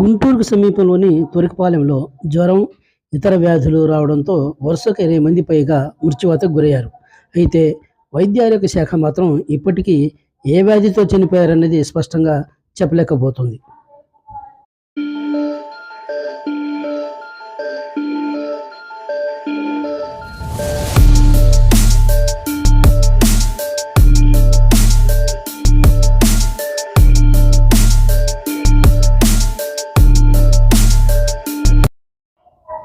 గుంటూరుకు సమీపంలోని తురకపాలెంలో జ్వరం ఇతర వ్యాధులు రావడంతో వరుసకు ఇరవై మంది పైగా మృత్యువాతకు గురయ్యారు. అయితే వైద్య ఆరోగ్య శాఖ మాత్రం ఇప్పటికీ ఏ వ్యాధితో చనిపోయారన్నది స్పష్టంగా చెప్పలేకపోతుంది.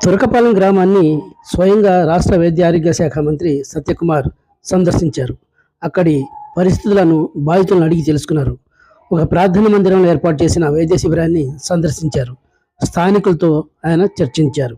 తురకపాలెం గ్రామాన్ని స్వయంగా రాష్ట్ర వైద్య ఆరోగ్య శాఖ మంత్రి సత్యకుమార్ సందర్శించారు. అక్కడి పరిస్థితులను బాధితులను అడిగి తెలుసుకున్నారు. ఒక ప్రార్థన మందిరంలో ఏర్పాటు చేసిన వైద్య శిబిరాన్ని సందర్శించారు. స్థానికులతో ఆయన చర్చించారు.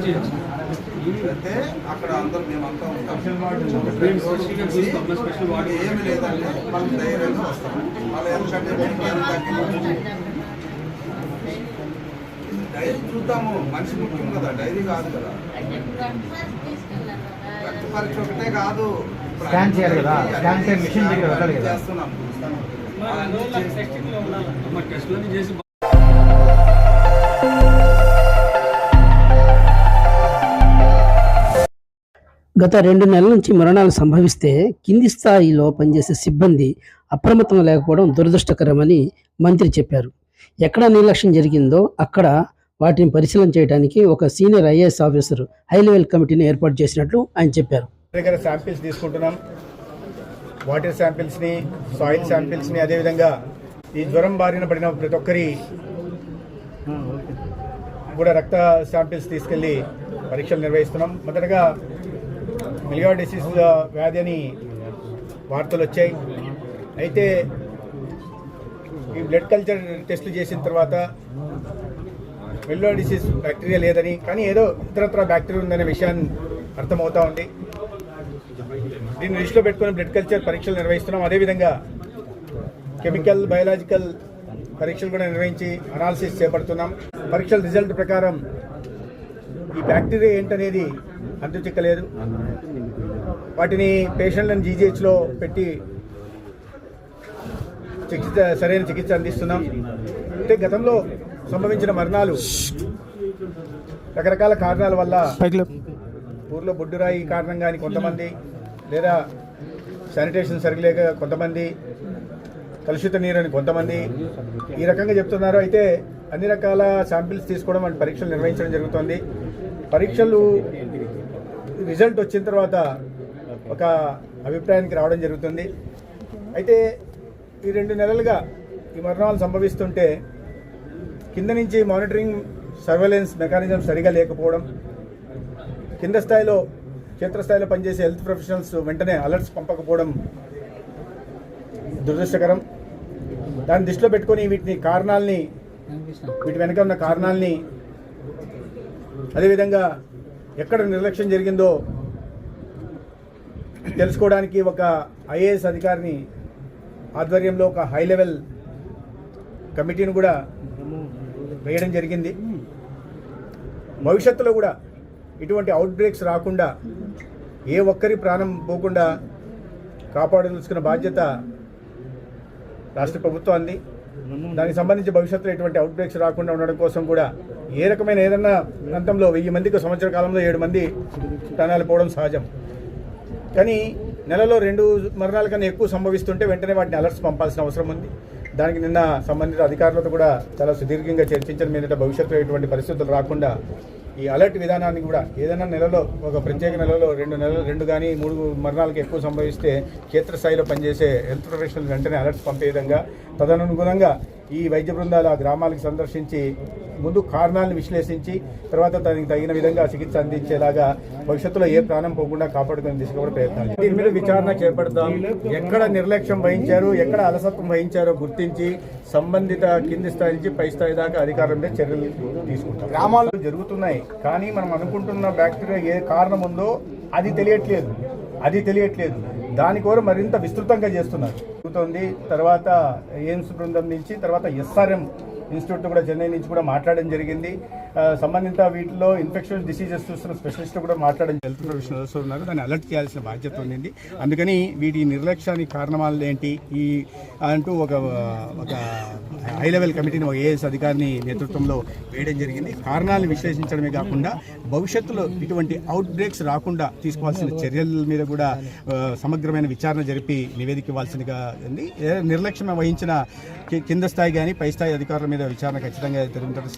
అయితే అక్కడ అందరూ మేమంతా ఉంటాం. వాడు ఏమి లేదంటే మనం ధైర్యంగా వస్తాం. వాళ్ళు ఎందుకంటే డైరీ చూద్దాము మనిషి ముఖ్యం కదా డైరీ కాదు కదా. రక్త పరీక్ష ఒకటే కాదు. స్కాన్ చేయాలి కదా? స్కాన్ చేసే మిషన్ దగ్గర వెళ్ళాలి కదా? చేస్తున్నాం. గత రెండు నెలల నుంచి మరణాలు సంభవిస్తే కింది స్థాయిలో పనిచేసే సిబ్బంది అప్రమత్తం లేకపోవడం దురదృష్టకరమని మంత్రి చెప్పారు. ఎక్కడ నిర్లక్ష్యం జరిగిందో అక్కడ వాటిని పరిశీలన చేయడానికి ఒక senior IAS officer high level కమిటీని ఏర్పాటు చేసినట్లు ఆయన చెప్పారు. దగ్గర శాంపిల్స్ తీసుకుంటున్నాం. వాటర్ శాంపిల్స్ని సాయిల్ శాంపిల్స్ని అదేవిధంగా ఈ జ్వరం బారిన పడిన ప్రతి ఒక్కరి కూడా రక్త శాంపిల్స్ తీసుకెళ్ళి పరీక్షలు నిర్వహిస్తున్నాం. మొదటగా మిలియా డిసీజ్ వ్యాధి అని వార్తలు వచ్చాయి. అయితే ఈ బ్లడ్ కల్చర్ టెస్టులు చేసిన తర్వాత మిలియా డిసీజ్ బ్యాక్టీరియా లేదని కానీ ఏదో ఇతరత్ర బ్యాక్టీరియా ఉందనే విషయాన్ని అర్థమవుతా ఉంది. దీన్ని దృష్టిలో పెట్టుకుని బ్లడ్ కల్చర్ పరీక్షలు నిర్వహిస్తున్నాం. అదేవిధంగా కెమికల్ బయలాజికల్ పరీక్షలు కూడా నిర్వహించి అనాలిసిస్ చేపడుతున్నాం. పరీక్షల రిజల్ట్ ప్రకారం ఈ బ్యాక్టీరియా ఏంటనేది అంతు చిక్కలేదు. వాటిని పేషెంట్లను జీజీహెచ్లో పెట్టి చికిత్స సరైన చికిత్స అందిస్తున్నాం. అంటే గతంలో సంభవించిన మరణాలు రకరకాల కారణాల వల్ల ఊర్లో బొడ్డురాయి కారణంగా కొంతమంది లేదా శానిటేషన్ సరిలేక కొంతమంది కలుషిత నీరు అని కొంతమంది ఈ రకంగా చెప్తున్నారు. అయితే అన్ని రకాల శాంపిల్స్ తీసుకోవడం వంటి పరీక్షలు నిర్వహించడం జరుగుతుంది. పరీక్షలు రిజల్ట్ వచ్చిన తర్వాత ఒక అభిప్రాయానికి రావడం జరుగుతుంది. అయితే ఈ రెండు నెలలుగా ఈ మరణాలు సంభవిస్తుంటే కింద నుంచి మానిటరింగ్ సర్వేలెన్స్ మెకానిజం సరిగా లేకపోవడం కింద స్థాయిలో క్షేత్రస్థాయిలో పనిచేసే హెల్త్ ప్రొఫెషనల్స్ వెంటనే అలర్ట్స్ పంపకపోవడం దురదృష్టకరం. దాన్ని దృష్టిలో పెట్టుకొని వీటిని కారణాలని వీటి వెనక ఉన్న కారణాలని అదేవిధంగా ఎక్కడ నిర్లక్ష్యం జరిగిందో తెలుసుకోవడానికి ఒక ఐఏఎస్ అధికారిని ఆధ్వర్యంలో ఒక హై లెవెల్ కమిటీని కూడా వేయడం జరిగింది. భవిష్యత్తులో కూడా ఇటువంటి అవుట్ బ్రేక్స్ రాకుండా ఏ ఒక్కరి ప్రాణం పోకుండా కాపాడదలుచుకున్న బాధ్యత రాష్ట్ర ప్రభుత్వాన్ని దానికి సంబంధించి భవిష్యత్తులో ఎటువంటి అవుట్ బ్రేక్స్ రాకుండా ఉండడం కోసం కూడా ఏ రకమైన ఏదన్నా ప్రాంతంలో వెయ్యి మందికి సంవత్సర కాలంలో ఏడు మంది ప్రాణాలు పోవడం సహజం. కానీ నెలలో రెండు మరణాల కన్నా ఎక్కువ సంభవిస్తుంటే వెంటనే వాటిని అలర్ట్స్ పంపాల్సిన అవసరం ఉంది. దానికి నిన్న సంబంధిత అధికారులతో కూడా చాలా సుదీర్ఘంగా చర్చించడం మీద భవిష్యత్తులో ఎటువంటి పరిస్థితులు రాకుండా ఈ అలర్ట్ విధానాన్ని కూడా ఏదైనా నెలలో ఒక ప్రత్యేక నెలలో రెండు నెలలు రెండు కానీ మూడు మరణాలకు ఎక్కువ సంభవిస్తే క్షేత్రస్థాయిలో పనిచేసే హెల్త్ ప్రొఫెషనల్ వెంటనే అలర్ట్స్ పంపే విధంగా తదనుగుణంగా ఈ వైద్య బృందాలు ఆ గ్రామాలకు సందర్శించి ముందు కారణాలను విశ్లేషించి తర్వాత దానికి తగిన విధంగా చికిత్స అందించేలాగా భవిష్యత్తులో ఏ ప్రాణం పోకుండా కాపాడుకునే దిశగా కూడా ప్రయత్నాలు. దీని మీద విచారణ చేపడతాం. ఎక్కడ నిర్లక్ష్యం వహించారు ఎక్కడ అలసత్వం వహించారో గుర్తించి సంబంధిత కింది స్థాయి నుంచి పై స్థాయి దాకా అధికారుల మీద చర్యలు తీసుకుంటాం. గ్రామాల్లో జరుగుతున్నాయి కానీ మనం అనుకుంటున్న బ్యాక్టీరియా ఏ కారణం ఉందో అది తెలియట్లేదు. అది తెలియట్లేదు. దాని కోరు మరింత విస్తృతంగా చేస్తున్నారు. తర్వాత ఎయిమ్స్ బృందం నుంచి తర్వాత ఎస్ఆర్ఎం ఇన్స్టిట్యూట్ కూడా చెన్నై నుంచి కూడా మాట్లాడడం జరిగింది. సంబంధిత వీటిలో ఇన్ఫెక్షన్ డిసీజెస్ చూస్తున్న స్పెషలిస్ట్ కూడా మాట్లాడడం హెల్త్ ప్రొఫెషనల్స్ ఉన్నారు. దాన్ని అలర్ట్ చేయాల్సిన బాధ్యత ఉంది అందుకని వీటి నిర్లక్ష్యానికి కారణాలు ఏంటి? ఈ అంటూ ఒక ఒక హై లెవెల్ కమిటీని ఒక ఏఎస్ అధికారిని నేతృత్వంలో వేయడం జరిగింది. కారణాలను విశ్లేషించడమే కాకుండా భవిష్యత్తులో ఇటువంటి అవుట్ బ్రేక్స్ రాకుండా తీసుకోవాల్సిన చర్యల మీద కూడా సమగ్రమైన విచారణ జరిపి నివేదిక ఇవ్వాల్సిందిగా ఉంది. నిర్లక్ష్యం వహించిన కింద స్థాయి కానీ పై స్థాయి అధికారుల మీద విచారణ ఖచ్చితంగా జరుగుతుంది